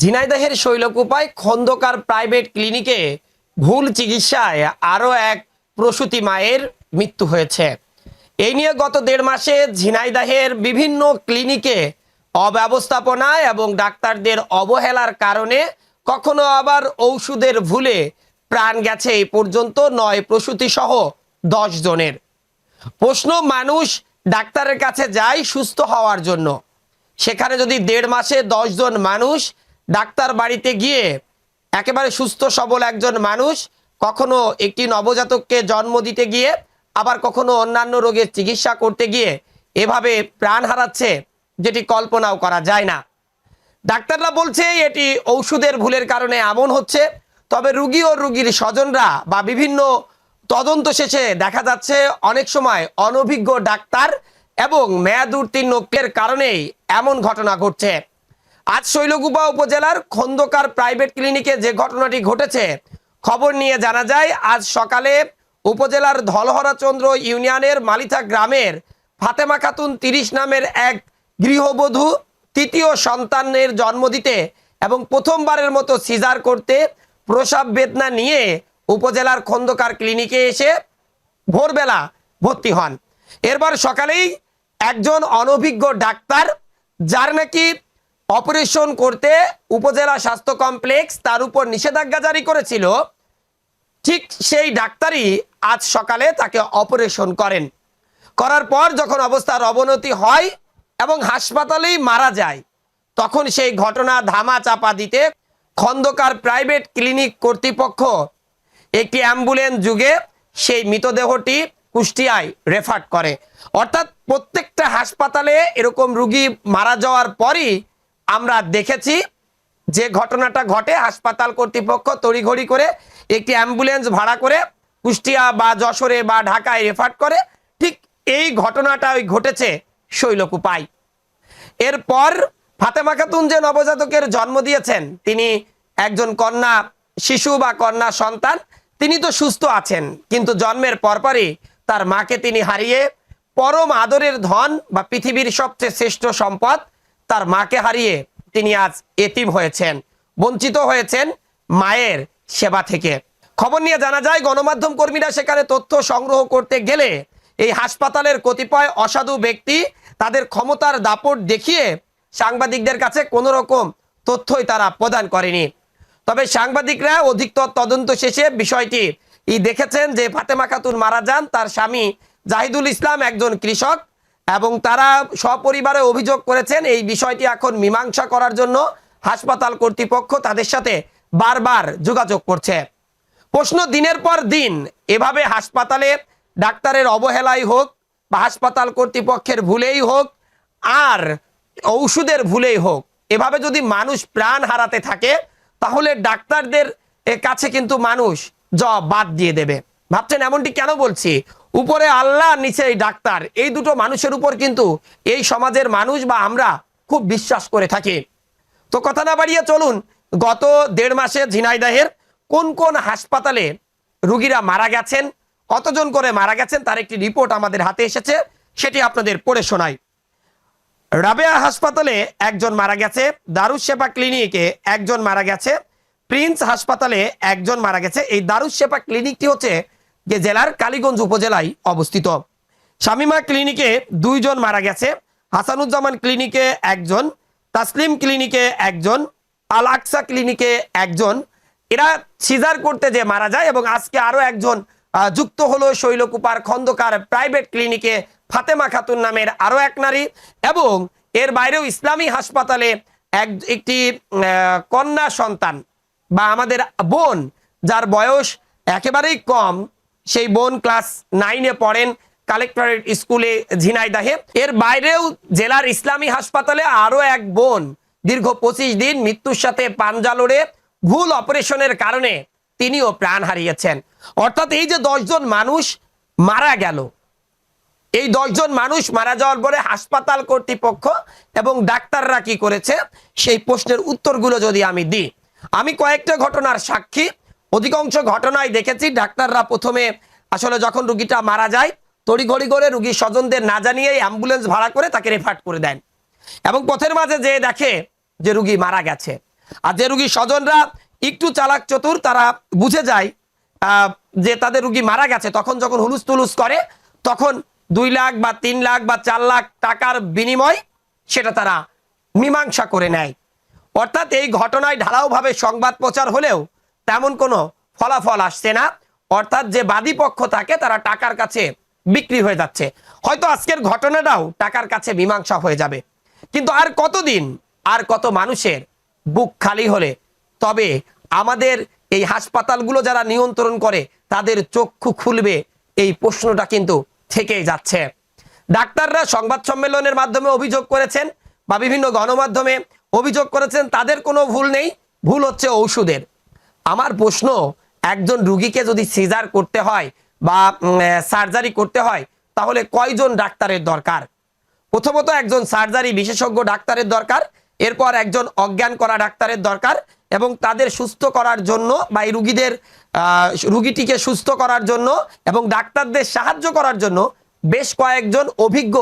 ঝিনাইদহের শৈলকুপায় খন্দকার প্রাইভেট ক্লিনিকে ভুল চিকিৎসায় আরও এক প্রসূতি মায়ের মৃত্যু হয়েছে। এই নিয়ে গত দেড় মাসে ঝিনাইদহের বিভিন্ন ক্লিনিকে অব্যবস্থাপনা এবং ডাক্তারদের অবহেলার কারণে কখনো আবার ঔষধের ভুলে প্রাণ গেছে এই পর্যন্ত নয় প্রসূতি সহ দশ জনের। প্রশ্ন, মানুষ ডাক্তারের কাছে যায় সুস্থ হওয়ার জন্য। সেখানে যদি দেড় মাসে জন মানুষ ডাক্তার বাড়িতে গিয়ে একেবারে সুস্থ, সবল একজন মানুষ, কখনো একটি নবজাতককে জন্ম দিতে গিয়ে, আবার কখনো অন্যান্য রোগের চিকিৎসা করতে গিয়ে এভাবে প্রাণ হারাচ্ছে, যেটি কল্পনাও করা যায় না। ডাক্তাররা বলছে, এটি ঔষধের ভুলের কারণে এমন হচ্ছে, তবে রুগী ও রুগীর স্বজনরা বা বিভিন্ন তদন্ত শেষে দেখা যাচ্ছে, অনেক সময় অনভিজ্ঞ ডাক্তার এবং মেয়াদ উত্তীর্ণের কারণেই এমন ঘটনা ঘটছে। আজ শৈলকুপা উপজেলার খন্দকার প্রাইভেট ক্লিনিকে যে ঘটনাটি ঘটেছে, খবর নিয়ে জানা যায়, আজ সকালে উপজেলার ধলহরাচন্দ্র ইউনিয়নের মালিথা গ্রামের ফাতেমা খাতুন তিরিশ নামের এক গৃহবধূ তৃতীয় সন্তানের জন্ম দিতে এবং প্রথমবারের মতো সিজার করতে প্রসাব বেদনা নিয়ে উপজেলার খন্দকার ক্লিনিকে এসে ভোরবেলা ভর্তি হন। এরপর সকালেই একজন অনভিজ্ঞ ডাক্তার, যার নাকি অপারেশন করতে উপজেলা স্বাস্থ্য কমপ্লেক্স তার উপর নিষেধাজ্ঞা জারি করেছিল। ঠিক সেই ডাক্তারই আজ সকালে তাকে অপারেশন করেন। করার পর যখন অবস্থার অবনতি হয় এবং হাসপাতালেই মারা যায়, তখন সেই ঘটনা ধামা চাপা দিতে খন্দকার প্রাইভেট ক্লিনিক কর্তৃপক্ষ একটি অ্যাম্বুলেন্স যুগে সেই মৃতদেহটি কুষ্টিয়ায় রেফার করে। অর্থাৎ প্রত্যেকটা হাসপাতালে এরকম রুগী মারা যাওয়ার পরই আমরা দেখেছি যে ঘটনাটা ঘটে হাসপাতাল কর্তৃপক্ষ তড়িঘড়ি করে একটি অ্যাম্বুলেন্স ভাড়া করে কুষ্টিয়া বা যশোরে বা ঢাকায় রেফার করে। ঠিক এই ঘটনাটা ওই ঘটেছে শৈলকুপায়। এরপর ফাতেমা খাতুন যে নবজাতকের জন্ম দিয়েছেন, তিনি একজন কন্যা শিশু বা কন্যা সন্তান, তিনি তো সুস্থ আছেন, কিন্তু জন্মের পরপরই তার মাকে তিনি হারিয়ে পরম আদরের ধন বা পৃথিবীর সবচেয়ে শ্রেষ্ঠ সম্পদ তার মাকে হারিয়ে তিনি আজ এতিম হয়েছেন, বঞ্চিত হয়েছেন মায়ের সেবা থেকে। খবর নিয়ে জানা যায়, গণমাধ্যম কর্মীরা সেখানে তথ্য সংগ্রহ করতে গেলে এই হাসপাতালের কতিপয় অসাধু ব্যক্তি তাদের ক্ষমতার দাপট দেখিয়ে সাংবাদিকদের কাছে কোনো রকম তথ্যই তারা প্রদান করেনি। তবে সাংবাদিকরা অধিকতর তদন্ত শেষে বিষয়টি ই দেখেছেন যে ফাতেমা খাতুন মারা যান তার স্বামী জাহিদুল ইসলাম, একজন কৃষক। এবং তারা সপরিবারে অভিযোগ করেছেন এই বিষয়টি এখন মীমাংসা করার জন্য হাসপাতাল কর্তৃপক্ষ তাদের সাথে বারবার যোগাযোগ করছে। প্রশ্ন দিনের পর দিন এভাবে হাসপাতালে ডাক্তারের অবহেলাই হোক বা হাসপাতাল কর্তৃপক্ষের ভুলেই হোক আর ঔষধের ভুলেই হোক, এভাবে যদি মানুষ প্রাণ হারাতে থাকে, তাহলে ডাক্তারদের কাছে কিন্তু মানুষ জবাব বাদ দিয়ে দেবে। ভাবছেন এমনটি কেন বলছি? উপরে আল্লাহ, নিচে এই ডাক্তার। এই দুটো মানুষের উপর কিন্তু এই সমাজের মানুষ বা আমরা খুব বিশ্বাস করে থাকি। তো কথা না বাড়িয়ে চলুন, গত দেড় মাসে ঝিনাইদাহের কোন কোন হাসপাতালে রুগীরা মারা গেছেন, কতজন করে মারা গেছেন, তার একটি রিপোর্ট আমাদের হাতে এসেছে, সেটি আপনাদের পড়ে শোনাই। রাবেয়া হাসপাতালে একজন মারা গেছে সেবা ক্লিনিকে একজন মারা গেছে, প্রিন্স হাসপাতালে একজন মারা গেছে। এই সেবা ক্লিনিকটি হচ্ছে যে জেলার কালীগঞ্জ উপজেলায় অবস্থিত। শামিমা ক্লিনিকে দুইজন মারা গেছে। হাসানুজ্জামান ক্লিনিকে একজন, তাসলিম ক্লিনিকে একজন, আল আকসা ক্লিনিকে একজন। এরা সিজার করতে যে মারা যায় এবং আজকে আরও একজন যুক্ত হলো শৈলকুপার খন্দকার প্রাইভেট ক্লিনিকে ফাতেমা খাতুন নামের আরও এক নারী এবং এর বাইরেও ইসলামী হাসপাতালে এক, একটি কন্যা সন্তান বা আমাদের বোন যার বয়স একেবারেই কম সেই বোন ক্লাস নাইনে পড়েন কালেক্টরেট স্কুলে ঝিনাইদাহে এর বাইরেও জেলার ইসলামী হাসপাতালে আরও এক বোন দীর্ঘ পঁচিশ দিন মৃত্যুর সাথে পাঞ্জা লড়ে ভুল অপারেশনের কারণে তিনিও প্রাণ হারিয়েছেন। অর্থাৎ এই যে দশজন মানুষ মারা গেল, এই দশজন মানুষ মারা যাওয়ার পরে হাসপাতাল কর্তৃপক্ষ এবং ডাক্তাররা কি করেছে? সেই প্রশ্নের উত্তরগুলো যদি আমি দিই, আমি কয়েকটা ঘটনার সাক্ষী। অধিকাংশ ঘটনায় দেখেছি। ডাক্তাররা প্রথমে আসলে যখন রুগীটা মারা যায়, তড়িঘড়ি করে রুগীর স্বজনদের না জানিয়ে অ্যাম্বুলেন্স ভাড়া করে তাকে রেফার করে দেন। এবং পথের মাঝে যে দেখে যে রুগী মারা গেছে। আর যে রুগীর স্বজনরা একটু চালাক চতুর, তারা বুঝে যায় যে তাদের রুগী মারা গেছে। তখন যখন হুলুস তুলুস করে, তখন দুই লাখ বা তিন লাখ বা চার লাখ টাকার বিনিময় সেটা তারা মীমাংসা করে নেয়। অর্থাৎ এই ঘটনায় ঢালাওভাবে সংবাদ প্রচার হলেও তেমন কোনো ফলাফল আসছে না। অর্থাৎ যে বাদী পক্ষ থাকে, তারা টাকার কাছে বিক্রি হয়ে যাচ্ছে। হয়তো আজকের ঘটনাটাও টাকার কাছে মীমাংসা হয়ে যাবে। কিন্তু আর কতদিন, আর কত মানুষের বুক খালি হলে? তবে আমাদের এই হাসপাতালগুলো যারা নিয়ন্ত্রণ করে, তাদের চক্ষু খুলবে এই প্রশ্নটা কিন্তু থেকেই যাচ্ছে। ডাক্তাররা সংবাদ সম্মেলনের মাধ্যমে অভিযোগ করেছেন বা বিভিন্ন গণমাধ্যমে অভিযোগ করেছেন, তাদের কোনো ভুল নেই। ভুল হচ্ছে ঔষধের। আমার প্রশ্ন, একজন রুগীকে যদি সিজার করতে হয় বা সার্জারি করতে হয়, তাহলে কয়জন ডাক্তারের দরকার? প্রথমত একজন সার্জারি বিশেষজ্ঞ ডাক্তারের দরকার, এরপর একজন অজ্ঞান করা ডাক্তারের দরকার এবং তাদের সুস্থ করার জন্য বা এই রুগীদের রুগীটিকে সুস্থ করার জন্য এবং ডাক্তারদের সাহায্য করার জন্য বেশ কয়েকজন অভিজ্ঞ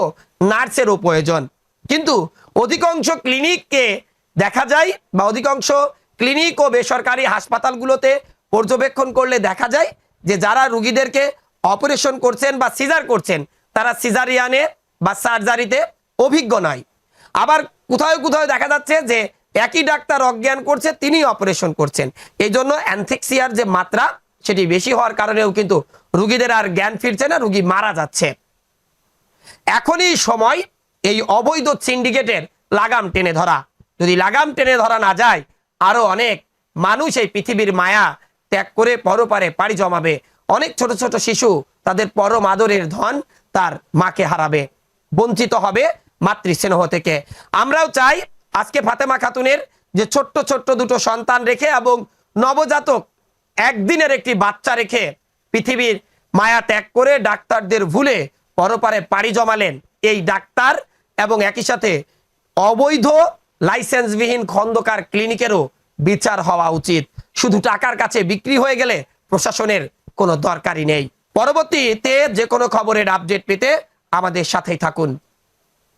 নার্সেরও প্রয়োজন। কিন্তু অধিকাংশ ক্লিনিককে দেখা যায় বা অধিকাংশ ক্লিনিক ও বেসরকারি হাসপাতালগুলোতে পর্যবেক্ষণ করলে দেখা যায় যে যারা রুগীদেরকে অপারেশন করছেন বা সিজার করছেন, তারা সিজারিয়ানে বা সার্জারিতে অভিজ্ঞ নয়। আবার কোথাও কোথাও দেখা যাচ্ছে যে একই ডাক্তার অজ্ঞান করছে তিনি অপারেশন করছেন। এই জন্য অ্যানথেক্সিয়ার যে মাত্রা, সেটি বেশি হওয়ার কারণেও কিন্তু রুগীদের আর জ্ঞান ফিরছে না, রুগী মারা যাচ্ছে। এখনই সময় এই অবৈধ সিন্ডিকেটের লাগাম টেনে ধরা। যদি লাগাম টেনে ধরা না যায় আরও অনেক মানুষ এই পৃথিবীর মায়া ত্যাগ করে পরপারে পাড়ি জমাবে। অনেক ছোট ছোট শিশু তাদের পরম আদরের ধন তার মাকে হারাবে। বঞ্চিত হবে মাতৃস্নেহ থেকে। আমরাও চাই আজকে ফাতেমা খাতুনের যে ছোট্ট ছোট্ট দুটো সন্তান রেখে এবং নবজাতক একদিনের একটি বাচ্চা রেখে পৃথিবীর মায়া ত্যাগ করে ডাক্তারদের ভুলে পরপারে পাড়ি জমালেন এই ডাক্তার এবং একই সাথে অবৈধ লাইসেন্সবিহীন খন্দকার ক্লিনিকেরও বিচার হওয়া উচিত। শুধু টাকার কাছে বিক্রি হয়ে গেলে প্রশাসনের কোনো দরকারই নেই। পরবর্তীতে যে কোনো খবরের আপডেট পেতে আমাদের সাথেই থাকুন।